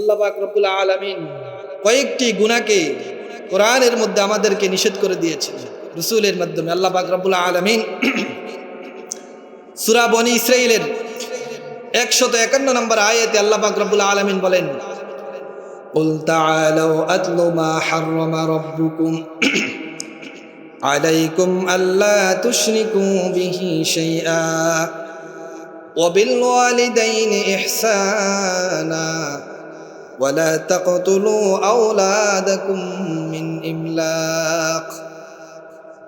আল্লাহ পাক রব্বুল আলামিন কয়েকটি গুণাকে কোরআনের মধ্যে আমাদেরকে নিষেধ করে দিয়েছেন রসুলের মাধ্যমে আল্লাহ পাক রব্বুল আলামিন সূরা বনি ইসরাইলের একশত একান্ন নম্বর আয়াতে আল্লাহ পাক রব্বুল আলামিন বলেন قل تعالوا أتل ما حرم ربكم عليكم ألا تشركوا به شيئا وبالوالدين إحسانا ولا تقتلوا أولادكم من إملاق.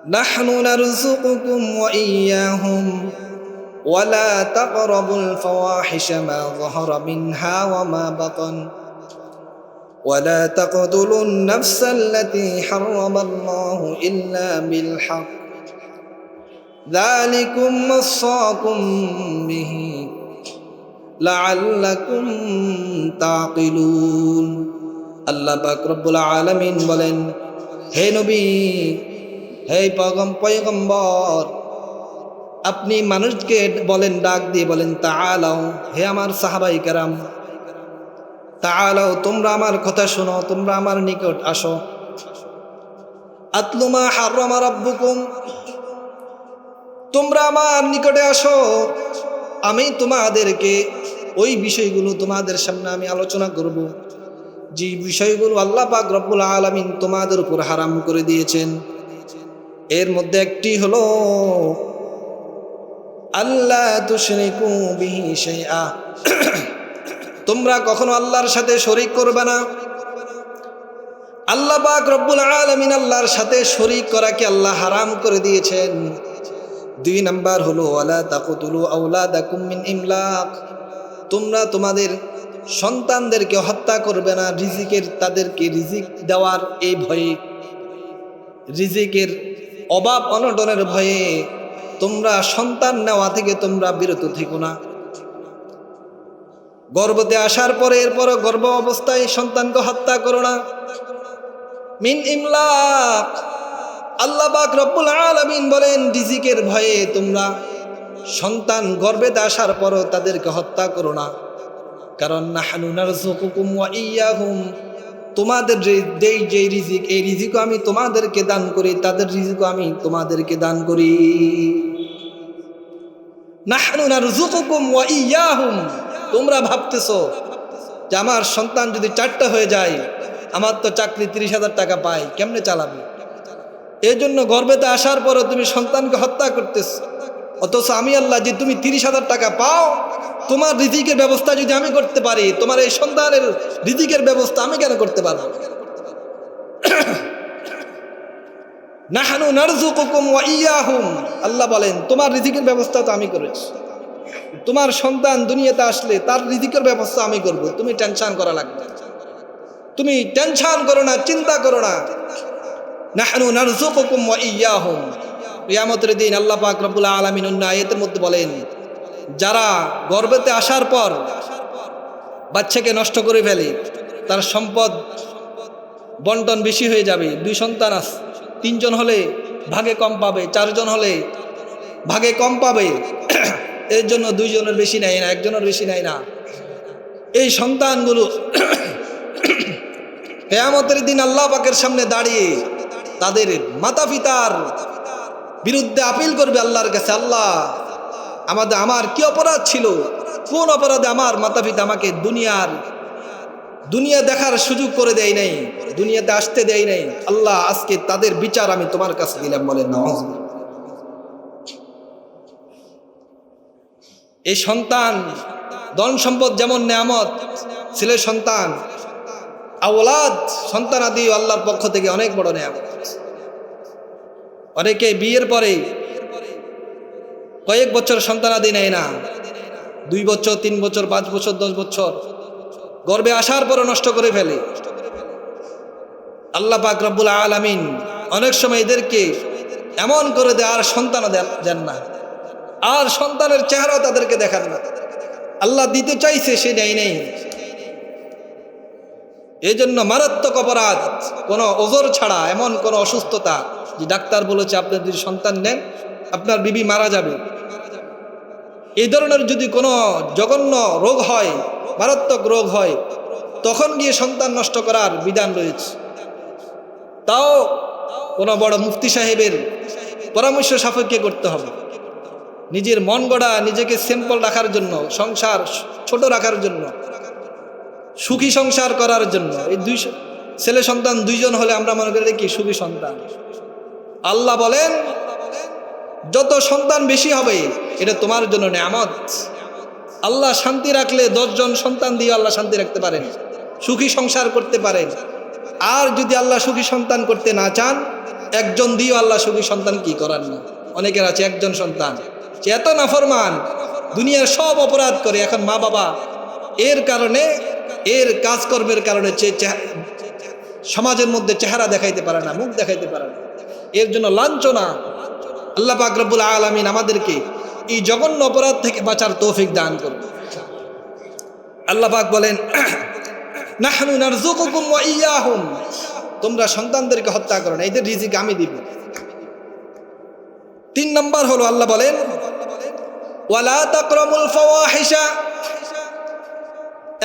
نحن نرزقكم وإياهم ولا تقربوا الفواحش ما ظهر منها وما بطن. ولا تقتلوا النفس التي حرم الله إلا بالحق. ذلكم وصاكم به. লাআল্লাকুম তাকিলুন। আল্লাহ পাক রব্বুল আলামিন বলেন, হে নবী, হে পগম পয়গম্বর, আপনি মানুষকে বলেন, ডাক দিয়ে বলেন তা আলাও হে আমার সাহাবাই কারাম তা আলাও তোমরা আমার কথা শোনো, তোমরা আমার নিকট আসো। আতলুমা হারমা রব্বুকুম, তোমরা আমার নিকটে আসো। আমি তোমাদেরকে ওই বিষয়গুলো তোমাদের সামনে আমি আলোচনা করব। যে বিষয়গুলো আল্লাহ পাক রব্বুল আলামিন তোমাদের উপর হারাম করে দিয়েছেন। এর মধ্যে একটি হলো আল্লাহ তুশরিকু বিহি শাইআ। তোমরা কখনো আল্লাহর সাথে শরিক করবে না। আল্লাহ পাক রব্বুল আলামিন আল্লাহর সাথে শরিক করাকে আল্লাহ হারাম করে দিয়েছেন? দুই নাম্বার হলো, ওয়ালা তাকুতুলু আউলাদাকুম মিন ইমলাক। তোমরা তোমাদের সন্তানদেরকে হত্যা করবে না, রিজিকের, তাদেরকে রিজিক দেওয়ার এই ভয়ে। রিজিকের অভাব অনটনের ভয়ে তোমরা সন্তান নেওয়া থেকে তোমরা বিরত থেকো না। গর্ভতে আসার পরে এরপর গর্ভ অবস্থায় সন্তানকে হত্যা করো না। মিন ইমলাক। আল্লাহ পাক রব্বুল আলামিন বলেন, রিজিকের ভয়ে তোমরা সন্তান গর্ভেতে আসার পরও তাদেরকে হত্যা করো না। কারণ ইয়াহুম। তোমাদের যে- যেই রিজিক, এই রিজিকও আমি তোমাদেরকে দান করি, তাদের রিজিকও আমি তোমাদেরকে দান করি। ইয়াহুম। তোমরা ভাবতেছো যে আমার সন্তান যদি চারটা হয়ে যায়, আমার তো চাকরি তিরিশ হাজার টাকা পায়, কেমনে চালাবে? এই জন্য গর্বেতে আসার পরও তুমি সন্তানকে হত্যা করতেছ। অথচ আমি আল্লাহ, যে তুমি তিরিশ হাজার টাকা পাও, তোমার রিজিকের ব্যবস্থা যদি আমি করতে পারি, তোমার এই সন্তানের রিজিকের ব্যবস্থা আমি কেন করতে পারব? নাহানু নারজুকুকুম ওয়া ইয়াহুম। আল্লাহ বলেন, তোমার রিজিকের ব্যবস্থা তো আমি করেছি। তোমার সন্তান দুনিয়াতে আসলে তার রিজিকের ব্যবস্থা আমি করব। তুমি টেনশন করা লাগবে তুমি টেনশন করো না, চিন্তা করো না। নাহনু নারজুকুকুম ওয়া ইয়াহুম। কিয়ামতের দিন আল্লাহ পাক রব্বুল আলামিন অন্য আয়াতের মধ্যে বলেন, যারা গর্ভেতে আসার পর বাচ্চাকে নষ্ট করে ফেলে, তার সম্পদ বন্টন বেশি হয়ে যাবে। দুই সন্তান আস, তিনজন হলে ভাগে কম পাবে, চারজন হলে ভাগে কম পাবে। এর জন্য দুইজনের বেশি নেয় না, একজনের বেশি নেয় না। এই সন্তানগুলো কেয়ামতের দিন আল্লাহ পাকের সামনে দাঁড়িয়ে তাদের মাতা পিতার বিরুদ্ধে আপিল করবে আল্লাহর কাছে, আল্লাহ আমাদের, আমার কি অপরাধ ছিল? কোন অপরাধে আমার মাতা পিতা আমাকে দুনিয়ার, দুনিয়া দেখার সুযোগ করে দেয় নাই, দুনিয়াতে আসতে দেয় নাই? আল্লাহ, আজকে তাদের বিচার আমি তোমার কাছে দিলাম বলে নওয়াজ এই সন্তান, ধন সম্পদ যেমন নেয়ামত ছেলের সন্তান, আওলাদ সন্তান আদি আল্লাহর পক্ষ থেকে অনেক বড় নেয়ামত। অনেকে বিয়ের পরে কয়েক বছর সন্তান আদি নেয় না। দুই বছর, তিন বছর, পাঁচ বছর, দশ বছর। গর্বে আসার পরও নষ্ট করে ফেলে। আল্লাহ পাক রব্বুল আলামিন অনেক সময় এদেরকে এমন করে দেয়, আর সন্তানও দেন- না। আর সন্তানের চেহারা তাদেরকে দেখান না। আল্লাহ দিতে চাইছে, সে নেয় নেই। এই জন্য মারাত্মক অপরাধ, কোনো ওজোর ছাড়া, এমন কোনো অসুস্থতা যে ডাক্তার বলেছে আপনার যদি সন্তান নেন, আপনার বিবি মারা যাবে। এই ধরনের যদি কোনো জঘন্য রোগ হয়, মারাত্মক রোগ হয়, তখন গিয়ে সন্তান নষ্ট করার বিধান রয়েছে। তাও কোনো বড় মুফতি সাহেবের পরামর্শ সাপেক্ষে করতে হবে। নিজের মন গড়া, নিজেকে সিম্পল রাখার জন্য, সংসার ছোট রাখার জন্য, সুখী সংসার করার জন্য। এই দুই ছেলে সন্তান দুইজন হলে আমরা মনে করি কি? সুখী সন্তান। আল্লাহ বলেন, যত সন্তান বেশি হবে, এটা তোমার জন্য নেয়ামত। আল্লাহ শান্তি রাখলে দশজন সন্তান দিয়ে আল্লাহ শান্তি রাখতে পারেন, সুখী সংসার করতে পারেন। আর যদি আল্লাহ সুখী সন্তান করতে না চান, একজন দিয়েও আল্লাহ সুখী সন্তান কি করার না? অনেকের আছে একজন সন্তান, সে এত নাফরমান, দুনিয়ার সব অপরাধ করে, এখন মা বাবা, এর কারণে, এর কাজকর্মের কারণে সমাজের মধ্যে চেহারা দেখাইতে পারে না, মুখ দেখাইতে পারে না। এর জন্য লাঞ্ছনা। আল্লাহ পাক রব্বুল আলমিন আমাদেরকে এই জঘন্য অপরাধ থেকে বাঁচার তৌফিক দান করুন। আল্লাহ পাক বলেন তোমরা সন্তানদেরকে হত্যা করো না, এদের রিজিক আমি দিব। তিন নম্বর হলো আল্লাহ বলেন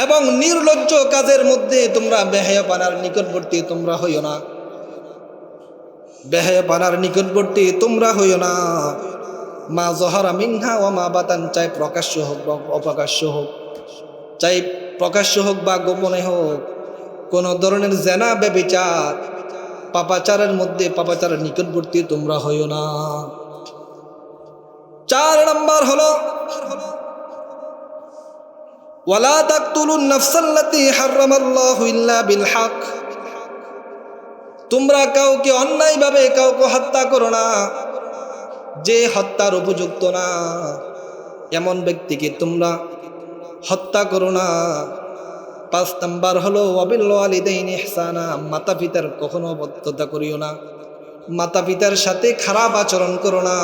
এবং নির্লজ্জ কাজের মধ্যে তোমরা বেহায়াপানার নিকটবর্তী তোমরা হইও না। বেহায়াপানার নিকটবর্তী, তোমরা হইও না। মা জহরা মিনহা ও মা বাতান, চাই প্রকাশ্য হোক বা অপ্রকাশ্য হোক। চাই প্রকাশ্য হোক বা গোপনে হোক, কোন ধরনের জেনা, ব্যবিচার, পাপাচারের মধ্যে, পাপাচারের নিকটবর্তী তোমরা হইও না। চার নম্বর হলো, ওয়ালা তাকতুলুন নাফসাল্লাতী হারামাল্লাহু ইল্লা বিল হক। তোমরা কাউকে অন্যায়ভাবে কাউকে হত্যা করো না। যে হত্যার উপযুক্ত না, এমন ব্যক্তিকে তোমরা হত্যা করো না। পাঁচ নাম্বার হলো অবিল্ল আলিদাইন ইহসানা মাতা পিতার কখনো অবদ্ধতা করিও না। মাতা পিতার সাথে খারাপ আচরণ করো না।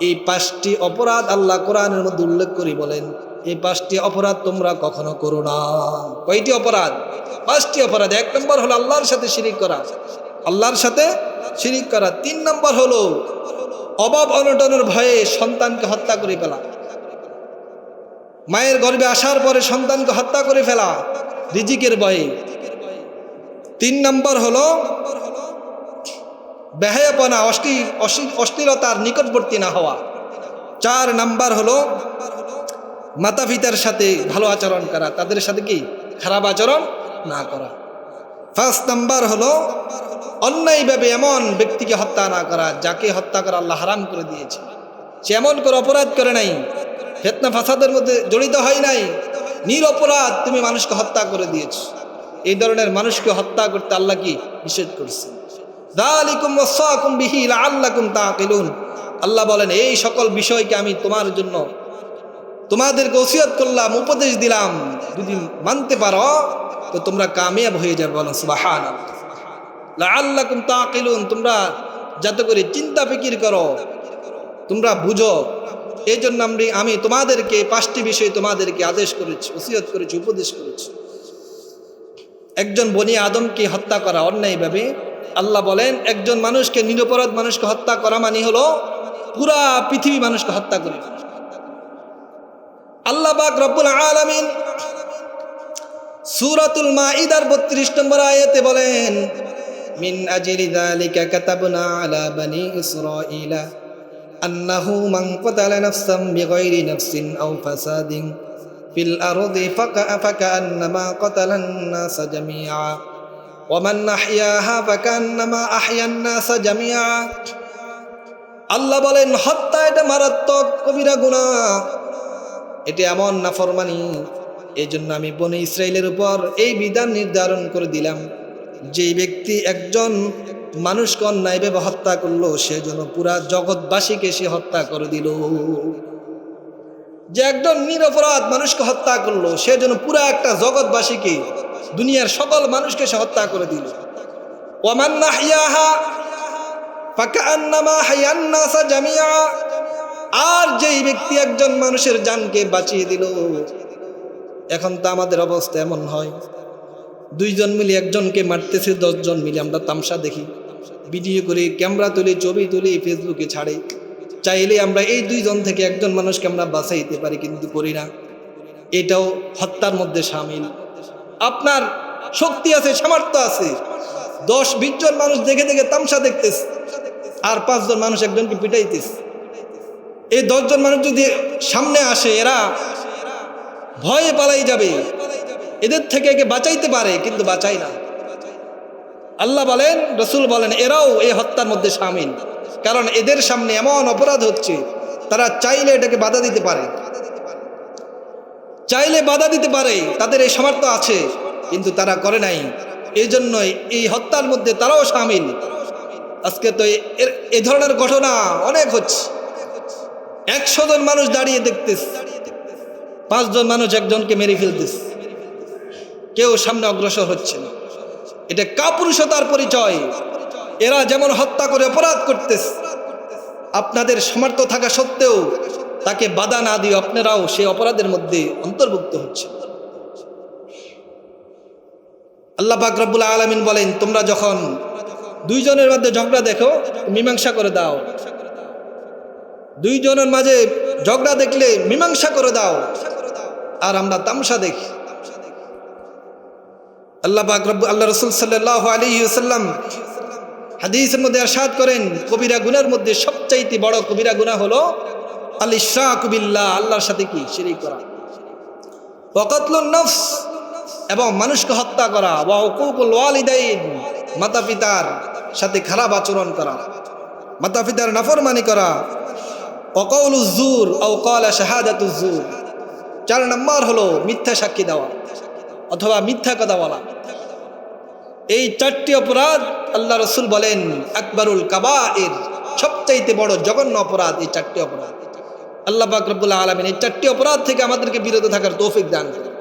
এই পাঁচটি অপরাধ আল্লাহ কোরআনের মধ্যে উল্লেখ করি বলেন এই পাঁচটি অপরাধ তোমরা কখনো করো না। কয়টি অপরাধ? পাঁচটি অপরাধ। এক নম্বর হলো আল্লাহর সাথে শিরিক করা। আল্লাহর সাথে শিরিক করা। তিন নম্বর হলো অভাব অনটনের ভয়ে সন্তানকে হত্যা করে ফেলা। মায়ের গর্ভে আসার পরে সন্তানকে হত্যা করে ফেলা রিজিকের ভয়ে। তিন নম্বর হলো বেহায়াপনা অশ্লীলতার নিকটবর্তী না হওয়া। চার নাম্বার হলো মাতা পিতার সাথে ভালো আচরণ করা, তাদের সাথে কি খারাপ আচরণ না করা। ফার্স্ট নাম্বার হলো অন্যায়ভাবে এমন ব্যক্তিকে হত্যা না করা, যাকে হত্যা করা আল্লাহ হারাম করে দিয়েছে। সে এমন করে অপরাধ করে নাই, ফেতনা ফাসাদের মধ্যে জড়িত হয় নাই নিরপরাধ তুমি মানুষকে হত্যা করে দিয়েছ। এই ধরনের মানুষকে হত্যা করতে আল্লাহ কি নিষেধ করছে আল্লাহ বলেন, এই সকল বিষয়কে আমি তোমার জন্য তোমাদেরকে ওসিয়ত করলাম, উপদেশ দিলাম, যদি মানতে পারো, তো তোমরা কামিয়াব হয়ে যাবে বলো সুবাহান লাআল্লাকুম তাকিলুন তোমরা যাতে করে চিন্তা ফিকির করো, তোমরা বুঝো। এই জন্য আমি আমি তোমাদেরকে পাঁচটি বিষয় তোমাদেরকে আদেশ করেছি, ওসিয়ত করেছি, উপদেশ করেছি। একজন বনি আদমকে হত্যা করা অন্যায়ভাবে। আল্লাহ বলেন, একজন মানুষকে, নিরপরাধ মানুষকে হত্যা করা মানে হলো পুরা পৃথিবী মানুষকে হত্যা করে। আল্লাহ বাক রব্বুল আলমিন সুরাতুল মাঈদার বত্রিশ নম্বর আয়াতে বলেন, মিন আজরি যালিকা কাতাবনা আলা বানি ইসরাঈলা আন্নাহু মান কতালা নাফসান বিগাইরি নাফসিন আও ফাসাদিন ফিল আরদি ফাকা ফাকান্নামা কতালান নাস জামিআ। ওয়ামান আহইয়াহা ফাকান্নামা আহইয়ান নাস জামিআ। আল্লাহ বলেন, হত্যা এটা মারাত্মক, কবিরা গুনাহ। এটা এমন নাফরমানি এই জন্য আমি বনে ইসরায়েলের উপর এই বিধান নির্ধারণ করে দিলাম। যে ব্যক্তি একজন মানুষকে অন্যায়ভাবে হত্যা করল, সে যেন পুরা জগৎবাসীকে সে হত্যা করে দিল। যে একজন নিরপরাধ মানুষকে হত্যা করল, সে যেন পুরা একটা জগৎবাসীকে, দুনিয়ার সকল মানুষকে সে হত্যা করে দিল। ওমান নাহিয়াহা ফাকান্নামা হায়ান নাসা জামিয়া আর যেই ব্যক্তি একজন মানুষের জানকে বাঁচিয়ে দিল, এখন তো আমাদের অবস্থা এমন হয়। দুইজন মিলে একজনকে মারতেছে, দশজন মিলে। আমরা তামসা দেখি। ভিডিও করি ক্যামেরা তুলি, ছবি তুলি ফেসবুকে ছাড়ে। চাইলে আমরা এই দুইজন থেকে একজন মানুষকে আমরা বাঁচাইতে পারি, কিন্তু করি না। এটাও হত্যার মধ্যে সামিল। আপনার শক্তি আছে, সামর্থ্য আছে। দশ, বিশ জন মানুষ দেখে দেখে তামসা দেখতেছে। আর পাঁচজন মানুষ একজনকে পিটাইতেছে। এই দশজন মানুষ যদি সামনে আসে, এরা ভয়ে পালাই যাবে। এদের থেকে একে বাঁচাইতে পারে, কিন্তু বাঁচাই না। আল্লাহ বলেন, রসুল বলেন, এরাও এই হত্যার মধ্যে সামিল কারণ এদের সামনে এমন অপরাধ হচ্ছে, তারা চাইলে এটাকে বাধা দিতে পারে। চাইলে বাধা দিতে পারে, তাদের এই সামর্থ্য আছে, কিন্তু তারা করে নাই। এই জন্যই এই হত্যার মধ্যে তারাও সামিল আজকে তো এ- ধরনের ঘটনা অনেক হচ্ছে। একশো জন মানুষ দাঁড়িয়ে দেখতেস। পাঁচজন মানুষ একজনকে মেরে ফেলতেস। কেউ সামনে অগ্রসর হচ্ছে না। এটা কাপুরুষতার পরিচয়। এরা যেমন হত্যা করে অপরাধ করতেস, আপনাদের সামর্থ্য থাকা সত্ত্বেও তাকে বাধা না দিয়ে আপনারাও সেই অপরাধের মধ্যে অন্তর্ভুক্ত হচ্ছে আল্লাহ পাক রব্বুল আলমিন বলেন, তোমরা যখন দুইজনের মধ্যে ঝগড়া দেখো, মীমাংসা করে দাও। দুইজনের মাঝে ঝগড়া দেখলে মীমাংসা করে দাও। আর আমরা তামসা দেখি। আল্লাহ আল্লাহ রসুল সাল্লাহ আলী সাল্লাম হাদিসের মধ্যে আসাদ করেন, কবিরা গুনার মধ্যে সবচাইতে বড় কবিরা গুনাহ হলো আল ইশরাকুবিল্লাহ আল্লাহর সাথে কি? শিরিক করা। নফস, এবং মানুষকে হত্যা করা। ওয়া হুকুকুল ওয়ালিদাইন মাতা পিতার সাথে খারাপ আচরণ করা। মাতা পিতার নাফরমানি করা। অকৌল উজ্জুর ও শাহাদাত উজ্জুর চার নম্বর হলো মিথ্যা সাক্ষী দেওয়া অথবা মিথ্যা কথা বলা। এই চারটি অপরাধ আল্লাহ রসুল বলেন আকবরুল কাবা এর সবচাইতে বড় জঘন্য অপরাধ এই চারটি অপরাধ। আল্লাহ পাক রব্বুল্লাহ আলমিন এই চারটি অপরাধ থেকে আমাদেরকে বিরত থাকার তৌফিক দান